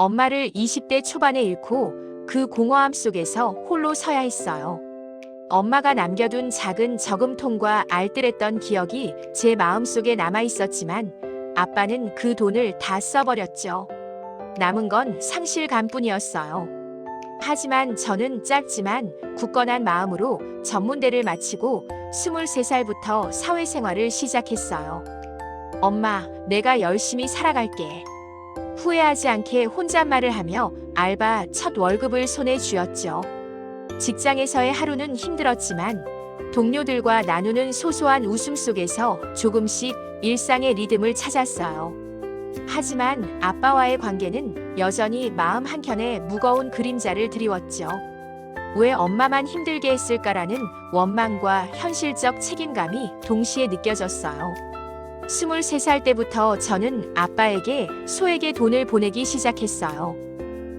엄마를 20대 초반에 잃고 그 공허함 속에서 홀로 서야 했어요. 엄마가 남겨둔 작은 저금통과 알뜰했던 기억이 제 마음속에 남아 있었지만 아빠는 그 돈을 다 써버렸죠. 남은 건 상실감뿐이었어요. 하지만 저는 짧지만 굳건한 마음으로 전문대를 마치고 23살부터 사회생활을 시작했어요. 엄마, 내가 열심히 살아갈게. 후회하지 않게 혼잣말을 하며 알바 첫 월급을 손에 쥐었죠. 직장에서의 하루는 힘들었지만 동료들과 나누는 소소한 웃음 속에서 조금씩 일상의 리듬을 찾았어요. 하지만 아빠와의 관계는 여전히 마음 한켠에 무거운 그림자를 드리웠죠. 왜 엄마만 힘들게 했을까라는 원망과 현실적 책임감이 동시에 느껴졌어요. 23살 때부터 저는 아빠에게 소에게 돈을 보내기 시작했어요.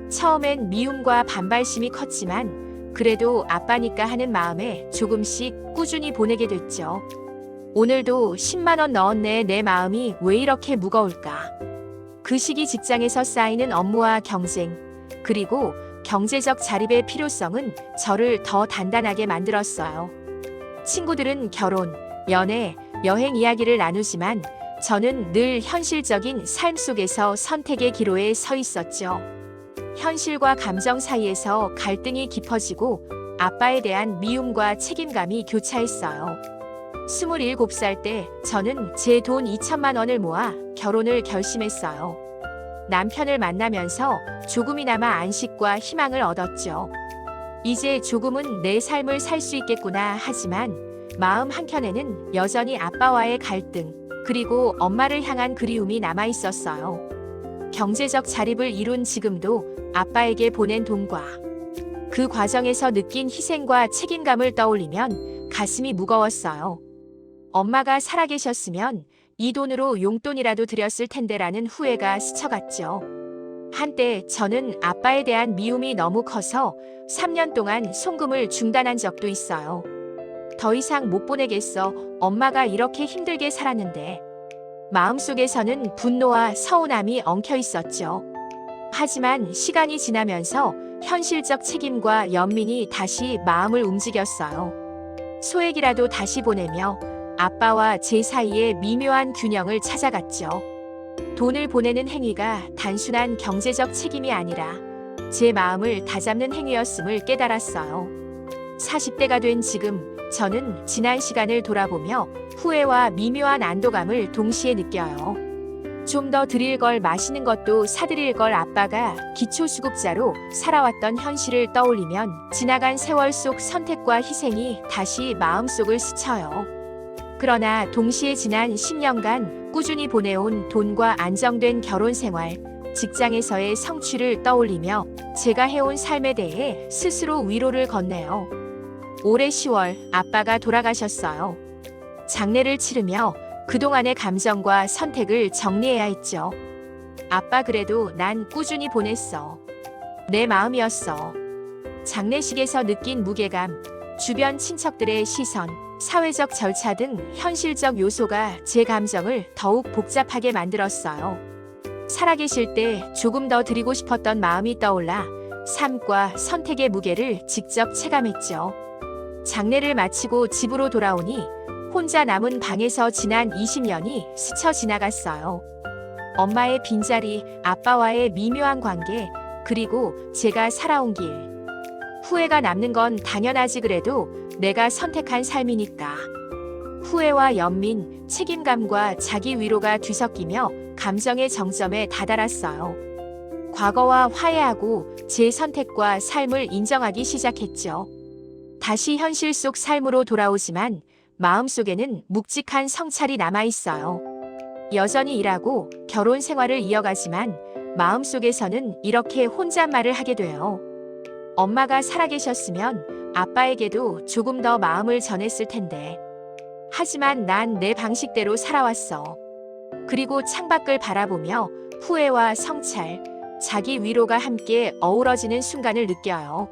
처음엔 미움과 반발심이 컸지만 그래도 아빠니까 하는 마음에 조금씩 꾸준히 보내게 됐죠. 오늘도 10만원 넣었네 내 마음이 왜 이렇게 무거울까? 그 시기 직장에서 쌓이는 업무와 경쟁, 그리고 경제적 자립의 필요성은 저를 더 단단하게 만들었어요. 친구들은 결혼, 연애, 여행 이야기를 나누지만 저는 늘 현실적인 삶 속에서 선택의 기로에 서 있었죠. 현실과 감정 사이에서 갈등이 깊어지고 아빠에 대한 미움과 책임감이 교차했어요. 27살 때 저는 제 돈 2천만 원을 모아 결혼을 결심했어요. 남편을 만나면서 조금이나마 안식과 희망을 얻었죠. 이제 조금은 내 삶을 살 수 있겠구나 하지만 마음 한켠에는 여전히 아빠와의 갈등, 그리고 엄마를 향한 그리움이 남아 있었어요. 경제적 자립을 이룬 지금도 아빠에게 보낸 돈과 그 과정에서 느낀 희생과 책임감을 떠올리면 가슴이 무거웠어요. 엄마가 살아계셨으면 이 돈으로 용돈이라도 드렸을 텐데라는 후회가 스쳐갔죠. 한때 저는 아빠에 대한 미움이 너무 커서 3년 동안 송금을 중단한 적도 있어요. 더 이상 못 보내겠어. 엄마가 이렇게 힘들게 살았는데. 마음속에서는 분노와 서운함이 엉켜 있었죠. 하지만 시간이 지나면서 현실적 책임과 연민이 다시 마음을 움직였어요. 소액이라도 다시 보내며 아빠와 제 사이의 미묘한 균형을 찾아갔죠. 돈을 보내는 행위가 단순한 경제적 책임이 아니라 제 마음을 다잡는 행위였음을 깨달았어요. 40대가 된 지금 저는 지난 시간을 돌아보며 후회와 미묘한 안도감을 동시에 느껴요. 좀 더 드릴 걸 마시는 것도 사드릴 걸 아빠가 기초수급자로 살아왔던 현실을 떠올리면 지나간 세월 속 선택과 희생이 다시 마음속을 스쳐요. 그러나 동시에 지난 10년간 꾸준히 보내온 돈과 안정된 결혼 생활, 직장에서의 성취를 떠올리며 제가 해온 삶에 대해 스스로 위로를 건네요. 올해 10월 아빠가 돌아가셨어요. 장례를 치르며 그동안의 감정과 선택을 정리해야 했죠. 아빠 그래도 난 꾸준히 보냈어. 내 마음이었어. 장례식에서 느낀 무게감, 주변 친척들의 시선, 사회적 절차 등 현실적 요소가 제 감정을 더욱 복잡하게 만들었어요. 살아계실 때 조금 더 드리고 싶었던 마음이 떠올라 삶과 선택의 무게를 직접 체감했죠. 장례를 마치고 집으로 돌아오니 혼자 남은 방에서 지난 20년이 스쳐 지나갔어요. 엄마의 빈자리, 아빠와의 미묘한 관계, 그리고 제가 살아온 길. 후회가 남는 건 당연하지 그래도 내가 선택한 삶이니까. 후회와 연민, 책임감과 자기 위로가 뒤섞이며 감정의 정점에 다다랐어요. 과거와 화해하고 제 선택과 삶을 인정하기 시작했죠. 다시 현실 속 삶으로 돌아오지만 마음속에는 묵직한 성찰이 남아 있어요. 여전히 일하고 결혼 생활을 이어가지만 마음속에서는 이렇게 혼잣말을 하게 돼요. 엄마가 살아계셨으면 아빠에게도 조금 더 마음을 전했을 텐데. 하지만 난 내 방식대로 살아왔어. 그리고 창밖을 바라보며 후회와 성찰, 자기 위로가 함께 어우러지는 순간을 느껴요.